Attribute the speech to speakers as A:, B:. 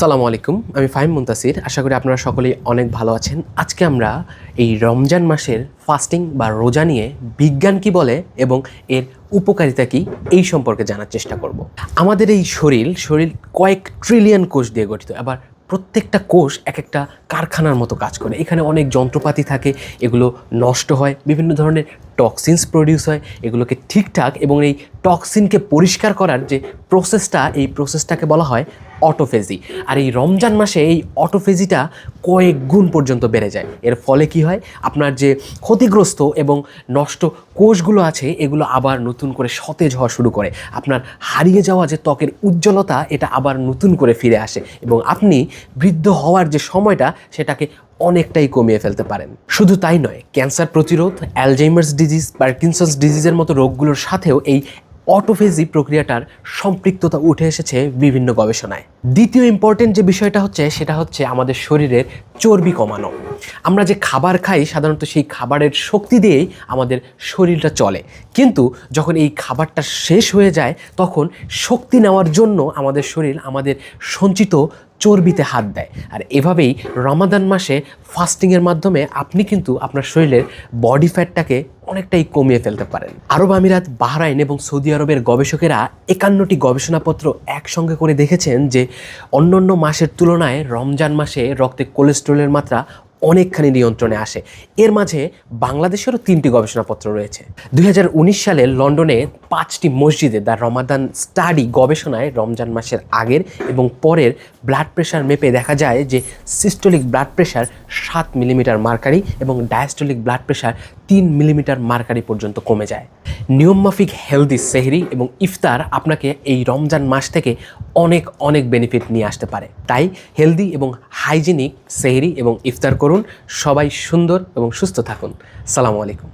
A: সালামু আলাইকুম, আমি ফাহিম মুন্তাসির। আশা করি আপনারা সকলেই অনেক ভালো আছেন। আজকে আমরা এই রমজান মাসের ফাস্টিং বা রোজা নিয়ে বিজ্ঞান কি বলে এবং এর উপকারিতা কি এই সম্পর্কে জানার চেষ্টা করব। আমাদের এই শরীর শরীর কয়েক ট্রিলিয়ন কোষ দিয়ে গঠিত। আবার প্রত্যেকটা কোষ এক একটা কারখানার মতো কাজ করে। এখানে অনেক যন্ত্রপাতি থাকে, এগুলো নষ্ট হয়, বিভিন্ন ধরনের টক্সিনস প্রডিউস হয়, এগুলোকে ঠিকঠাক এবং এই টক্সিনকে পরিষ্কার করার যে প্রসেসটা এই প্রসেসটাকে বলা হয় অটোফেজি আর এই রমজান মাসে এই অটোফেজিটা কয়েক গুণ পর্যন্ত বেড়ে যায়। এর ফলে কি হয়? আপনার যে ক্ষতিগ্রস্ত এবং নষ্ট কোষগুলো আছে, এগুলো আবার নতুন করে সতেজ হওয়া শুরু করে। আপনার হারিয়ে যাওয়া যে ত্বকের উজ্জ্বলতা, এটা আবার নতুন করে ফিরে আসে। এবং আপনি বৃদ্ধ হওয়ার যে সময়টা, সেটাকে অনেকটাই কমিয়ে ফেলতে পারেন। শুধু তাই নয়, ক্যান্সার প্রতিরোধ অ্যালজাইমার্স ডিজিজ পার্কিনসন্স ডিজিজের মতো রোগগুলোর সাথেও এই অটোফেজি প্রক্রিয়াটার সম্পৃক্ততা উঠে এসেছে বিভিন্ন গবেষণায়। দ্বিতীয় ইম্পর্টেন্ট যে বিষয়টা হচ্ছে, সেটা হচ্ছে আমাদের শরীরের চর্বি কমানো। আমরা যে খাবার খাই, সাধারণত সেই খাবারের শক্তি দিয়েই আমাদের শরীরটা চলে। কিন্তু যখন এই খাবারটা শেষ হয়ে যায়, তখন শক্তি নেওয়ার জন্য আমাদের শরীর আমাদের সঞ্চিত চর্বিতে হাত দেয়। আর এভাবেই রমাদান মাসে ফাস্টিংয়ের মাধ্যমে আপনি কিন্তু আপনার শরীরের বডি ফ্যাটটাকে অনেকটাই কমিয়ে ফেলতে পারেন। আরব আমিরাত, বাহরাইন এবং সৌদি আরবের গবেষকেরা একান্নটি গবেষণাপত্র একসঙ্গে করে দেখেছেন যে অন্যান্য মাসের তুলনায় রমজান মাসে রক্তে কোলেস্ট্রলের মাত্রা অনেকখানি নিয়ন্ত্রণে আসে। এর মাঝে বাংলাদেশেরও তিনটি গবেষণাপত্র রয়েছে। দুই হাজার উনিশ সালে লন্ডনে পাঁচটি মসজিদে দ্য রমাদান স্টাডি গবেষণায় রমজান মাসের আগের এবং পরের ব্লাড প্রেশার মেপে দেখা যায় যে সিস্টোলিক ব্লাড প্রেশার সাত মিলিমিটার মার্কারি এবং ডায়াস্টোলিক ব্লাড প্রেশার তিন মিলিমিটার মার্কারি পর্যন্ত কমে যায়। নিয়মমাফিক হেলদি সেহরি এবং ইফতার আপনাকে এই রমজান মাস থেকে অনেক অনেক বেনিফিট নিয়ে আসতে পারে। তাই হেলদি এবং হাইজিনিক সেহরি এবং ইফতার করুন। সবাই সুন্দর এবং সুস্থ থাকুন। সালামু আলাইকুম।